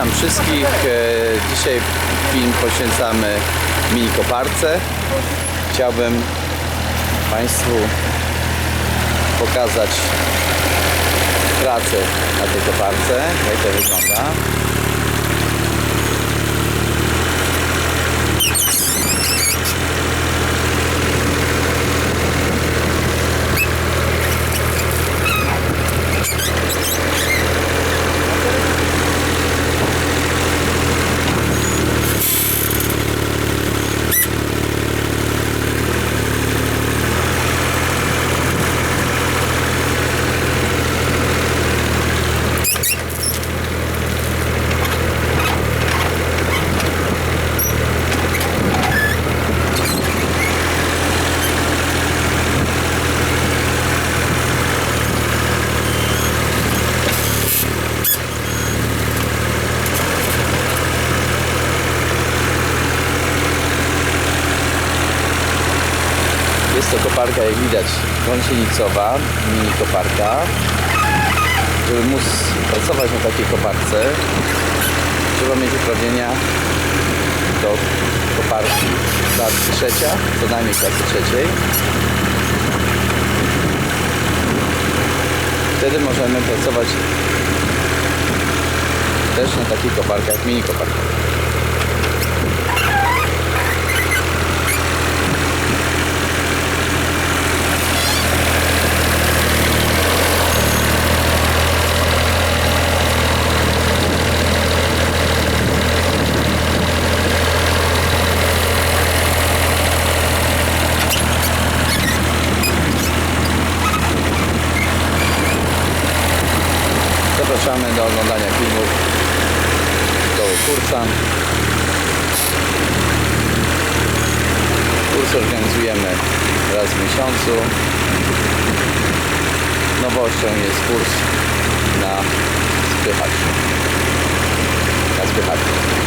Witam wszystkich. E, Dzisiaj film poświęcamy mini koparce. Chciałbym Państwu pokazać pracę na tej koparce, jak to wygląda. Jest to koparka, jak widać, gąsienicowa, mini koparka. Żeby móc pracować na takiej koparce, trzeba mieć uprawnienia do koparki klasy trzecia, co najmniej klasy trzeciej. Wtedy możemy pracować też na takich koparkach, mini koparkach. Zapraszamy do oglądania filmów Doły Kursan. Kurs organizujemy raz w miesiącu. Nowością jest kurs na spychacz. Na spychacz.